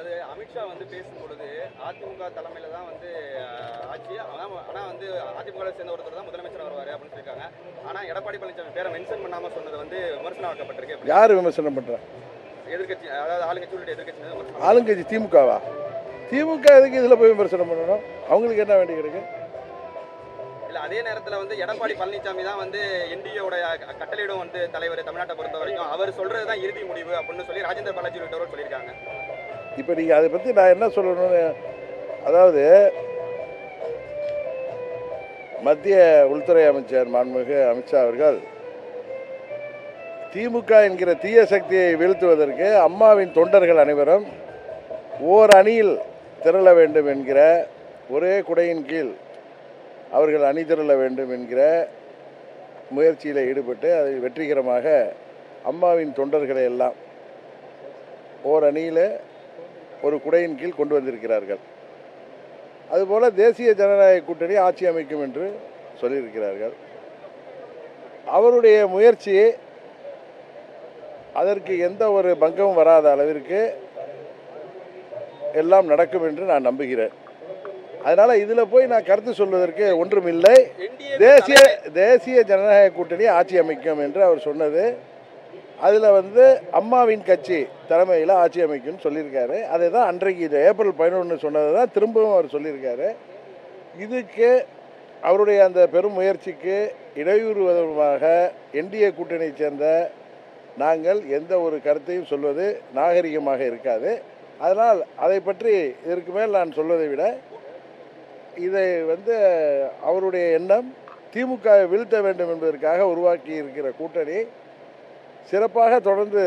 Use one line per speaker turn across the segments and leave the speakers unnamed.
அதாவது அமித்ஷா வந்து பேசும்பொழுது அதிமுக தலைமையில தான் வந்து ஆட்சி. ஆனா ஆனா வந்து அதிமுக சேர்ந்த ஒருத்தர் தான் முதலமைச்சர் வருவாரு அப்படின்னு சொல்லியிருக்காங்க. ஆனா எடப்பாடி பழனிசாமி பேரை மென்ஷன் பண்ணாம சொன்னது வந்து விமர்சனம் ஆக்கப்பட்டிருக்கு எப்படி?
யார் விமர்சனம் பண்ணுறா
எதிர்க்கட்சி அதாவது ஆளுங்கட்சி உள்ளிட்ட எதிர்க்கட்சி மீது விமர்சனம்
ஆளுங்கட்சி திமுகவா? திமுக எதுக்கு இதில் போய் விமர்சனம் பண்ணணும்? அவங்களுக்கு என்ன வேண்டி கிடக்கு
இல்ல அதே நேரத்துல வந்து எடப்பாடி பழனிசாமி தான் வந்து என்டிஏவோட கட்டளையிடும் வந்து தலைவர் தமிழ்நாட்டை பொறுத்த வரைக்கும். அவர் சொல்றது தான் இறுதி முடிவு அப்படின்னு சொல்லி ராஜேந்திர பாலாஜி உள்ளிட்டவர் சொல்லியிருக்காங்க.
இப்போ நீங்கள் அதை பற்றி நான் என்ன சொல்லணும்னு அதாவது மத்திய உள்துறை அமைச்சர் மாண்புமிகு அமித்ஷா அவர்கள் திமுக என்கிற தீய சக்தியை வீழ்த்துவதற்கு அம்மாவின் தொண்டர்கள் அனைவரும் ஓர் அணியில் திரள வேண்டும் என்கிற ஒரே குடையின் கீழ் அவர்கள் அணி திரள வேண்டும் என்கிற முயற்சியில் ஈடுபட்டு அதை வெற்றிகரமாக அம்மாவின் தொண்டர்களை எல்லாம் ஓர் அணியில் ஒரு குடையின் கீழ் கொண்டு வந்திருக்கிறார்கள். அதுபோல தேசிய ஜனநாயக கூட்டணி ஆட்சி அமைக்கும் என்று சொல்லியிருக்கிறார்கள். அவருடைய முயற்சி அதற்கு எந்த ஒரு பங்கமும் வராத அளவிற்கு எல்லாம் நடக்கும் என்று நான் நம்புகிறேன். அதனால இதில் போய் நான் கருத்து சொல்வதற்கு ஒன்றுமில்லை. தேசிய தேசிய ஜனநாயக கூட்டணி ஆட்சி அமைக்கும் என்று அவர் சொன்னது அதில் வந்து அம்மாவின் கட்சி தலைமையில் ஆட்சி அமைக்கும்னு சொல்லியிருக்காரு. அதை தான் அன்றைக்கு இது ஏப்ரல் பதினொன்று சொன்னதை தான் திரும்பவும் அவர் சொல்லியிருக்காரு. இதுக்கு அவருடைய அந்த பெரும் முயற்சிக்கு இடையூறு விதமாக என்டிஏ கூட்டணியைச் சேர்ந்த நாங்கள் எந்த ஒரு கருத்தையும் சொல்வது நாகரிகமாக இருக்காது. அதனால் அதை பற்றி இதற்கு மேல் நான் சொல்வதை விட இதை வந்து அவருடைய எண்ணம் திமுகவை வீழ்த்த வேண்டும் என்பதற்காக உருவாக்கி இருக்கிற கூட்டணி சிறப்பாக தொடர்ந்து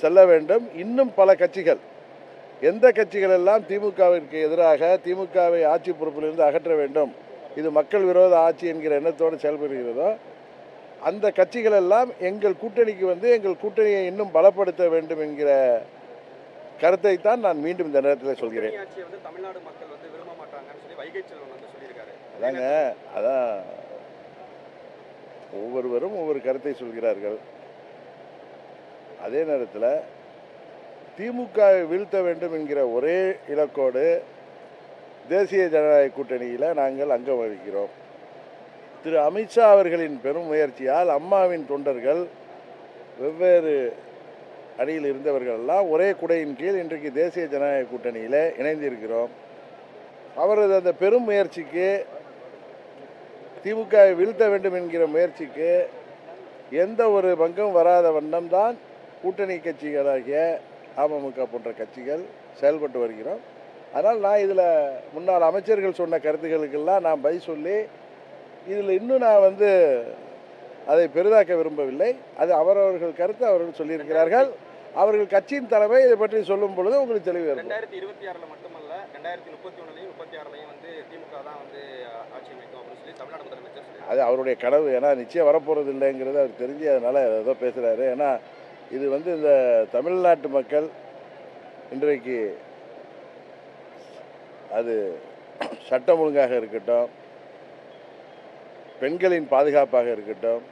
செல்ல வேண்டும். இன்னும் பல கட்சிகள் எந்த கட்சிகள் எல்லாம் திமுகவிற்கு எதிராக திமுகவை ஆட்சி பொறுப்பிலிருந்து அகற்ற வேண்டும் இது மக்கள் விரோத ஆட்சி என்கிற எண்ணத்தோடு செயல்படுகிறதோ அந்த கட்சிகள் எல்லாம் எங்கள் கூட்டணிக்கு வந்து எங்கள் கூட்டணியை இன்னும் பலப்படுத்த வேண்டும் என்கிற கருத்தை தான் நான் மீண்டும் இந்த நேரத்தில் சொல்கிறேன். அதாங்க அதான் ஒவ்வொருவரும் ஒவ்வொரு கருத்தை சொல்கிறார்கள். அதே நேரத்தில் திமுகவை வீழ்த்த வேண்டும் என்கிற ஒரே இலக்கோடு தேசிய ஜனநாயக கூட்டணியில் நாங்கள் அங்கம் வகிக்கிறோம். திரு அமித்ஷா அவர்களின் பெரும் முயற்சியால் அம்மாவின் தொண்டர்கள் வெவ்வேறு அணியில் இருந்தவர்கள் எல்லாம் ஒரே குடையின் கீழ் இன்றைக்கு தேசிய ஜனநாயக கூட்டணியில் இணைந்திருக்கிறோம். அவரது அந்த பெரும் முயற்சிக்கு திமுகவை வீழ்த்த வேண்டும் என்கிற முயற்சிக்கு எந்த ஒரு பங்கும் வராத வண்ணம்தான் கூட்டணி கட்சிகளாகிய அமமுக போன்ற கட்சிகள் செயல்பட்டு வருகிறோம். அதனால் நான் இதில் முன்னாள் அமைச்சர்கள் சொன்ன கருத்துக்களுக்கெல்லாம் நான் பதில் சொல்லி இதில் இன்னும் நான் வந்து அதை பெரிதாக்க விரும்பவில்லை. அது அவரவர்கள் கருத்து அவர்கள் சொல்லியிருக்கிறார்கள். அவர்கள் கட்சியின் தலைமை இதை பற்றி சொல்லும் பொழுது உங்களுக்கு தெளிவு
ரெண்டாயிரத்தி இருபத்தி ஆறுல மட்டுமல்ல ரெண்டாயிரத்தி முப்பத்தி ஒண்ணுலயும் முப்பத்தி ஆறுலயும் வந்து திமுக தான் வந்து ஆட்சி அமைக்கும் அப்படின்னு சொல்லி தமிழ்நாடு முதலமைச்சர்
அது அவருடைய கனவு ஏன்னா நிச்சயம் வரப்போகிறது இல்லைங்கிறது அவர் தெரிஞ்சு அதனால் ஏதோ பேசுகிறாரு ஏன்னா இது வந்து இந்த தமிழ்நாட்டு மக்கள் இன்றைக்கு அது சட்டம் ஒழுங்காக இருக்கட்டும் பெண்களின் பாதுகாப்பாக இருக்கட்டும்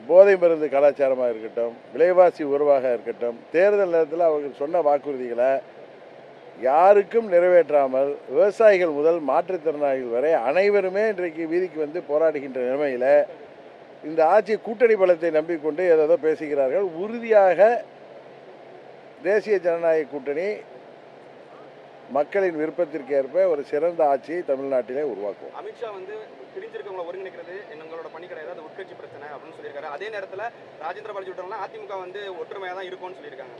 போதை மருந்து கலாச்சாரமாக இருக்கட்டும் விலைவாசி உறவாக இருக்கட்டும் தேர்தல் நேரத்தில் அவர்கள் சொன்ன வாக்குறுதிகளை யாருக்கும் நிறைவேற்றாமல் விவசாயிகள் முதல் மாற்றுத்திறனாளிகள் வரை அனைவருமே இன்றைக்கு வீதிக்கு வந்து போராடுகின்ற நிலைமையில் இந்த ஆட்சி கூட்டணி பலத்தை நம்பிக்கொண்டு ஏதோ பேசுகிறார்கள். உறுதியாக தேசிய ஜனநாயக கூட்டணி மக்களின் விருப்பத்திற்கு ஏற்ப ஒரு சிறந்த ஆட்சியை தமிழ்நாட்டிலே உருவாக்கும்
அமித்ஷா வந்து பிரிஞ்சிருக்கவங்களை ஒருங்கிணைக்கிறது எங்களோட பணி கிடையாது அது உட்கட்சி பிரச்சனை அப்படின்னு சொல்லியிருக்காரு. அதே நேரத்தில் ராஜேந்திர பாலாஜி விட்டவங்களாம் அதிமுக வந்து ஒற்றுமையாக தான் இருக்கும்னு சொல்லியிருக்காங்க.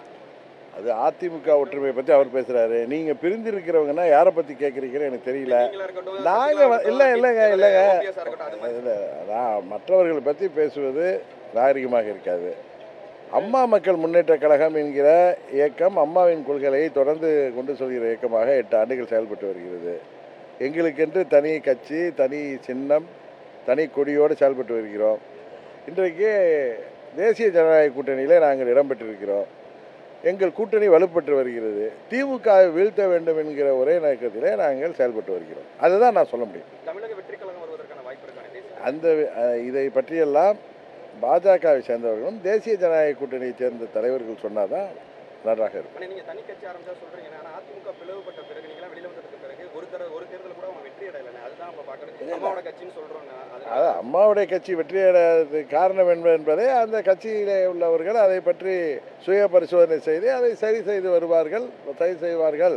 அது அதிமுக ஒற்றுமையை பற்றி அவர் பேசுகிறாரு நீங்கள் பிரிந்திருக்கிறவங்கன்னா யாரை பற்றி கேட்குறீங்கன்னு எனக்கு தெரியல.
நீங்களா
இல்ல, இல்லைங்க, இல்லைங்க. இல்லை நான் மற்றவர்களை பற்றி பேசுவது நாகரிகமாக இருக்காது. அம்மா மக்கள் முன்னேற்ற கழகம் என்கிற இயக்கம் அம்மாவின் கொள்கையை தொடர்ந்து கொண்டு செல்கிற இயக்கமாக எட்டு ஆண்டுகள் செயல்பட்டு வருகிறது. எங்களுக்கென்று தனி கட்சி தனி சின்னம் தனி கொடியோடு செயல்பட்டு வருகிறோம். இன்றைக்கு தேசிய ஜனநாயக கூட்டணியிலே நாங்கள் இடம்பெற்றிருக்கிறோம் எங்கள் கூட்டணி வலுப்பெற்று வருகிறது. திமுகவை வீழ்த்த வேண்டும் என்கிற ஒரே நோக்கத்திலே நாங்கள் செயல்பட்டு வருகிறோம். அதுதான் நான் சொல்ல முடியும். அந்த இதை பற்றியெல்லாம் பாஜகவை சேர்ந்தவர்களும் தேசிய ஜனநாயக கூட்டணியை சேர்ந்த தலைவர்கள் சொன்னாதான் நன்றாக இருக்கும்.
ஒரு தர ஒரு தேர்தல் கூட அவங்க வெற்றி அடையல அதுதான் நம்ம பாக்குறது அம்மாவோட கட்சின்னு சொல்றோங்க அது
அம்மாவுடைய கட்சி வெற்றியடையாதது காரணம் என்ப- என்பதை அந்த கட்சியிலே உள்ளவர்கள் அதை பற்றி சுய பரிசோதனை செய்து அதை சரி செய்து வருவார்கள் சரி செய்வார்கள்.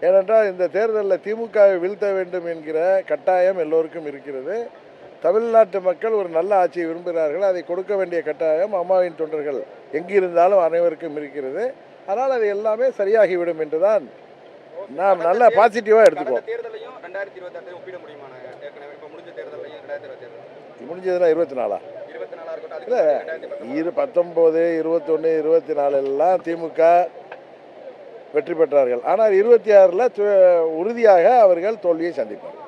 ஏனென்றால் இந்த தேர்தலில் திமுகவை வீழ்த்த வேண்டும் என்கிற கட்டாயம் எல்லோருக்கும் இருக்கிறது. தமிழ்நாட்டு மக்கள் ஒரு நல்ல ஆட்சியை விரும்புகிறார்கள். அதை கொடுக்க வேண்டிய கட்டாயம் அம்மாவின் தொண்டர்கள் எங்கிருந்தாலும் அனைவருக்கும் இருக்கிறது. அதனால் அது எல்லாமே சரியாகிவிடும் என்றுதான் நாம் நல்லா பாசிட்டிவாக எடுத்துக்குவோம்.
தேர்தலையும் ரெண்டாயிரத்தி இருபத்தி ஆறு ஒப்பிட முடியுமா ஏற்கனவே இப்ப முடிஞ்ச தேர்தலையும் ரெண்டாயிரத்தி இருபத்தி ஆறு
முடிஞ்சதுன்னா இருபத்தி நாலா இல்ல. இரு பத்தொம்போது இருபத்தொன்று இருபத்தி நாலெல்லாம் திமுக வெற்றி பெற்றார்கள். ஆனால் இருபத்தி ஆறில் உறுதியாக அவர்கள் தோல்வியை சந்திப்பார்கள்.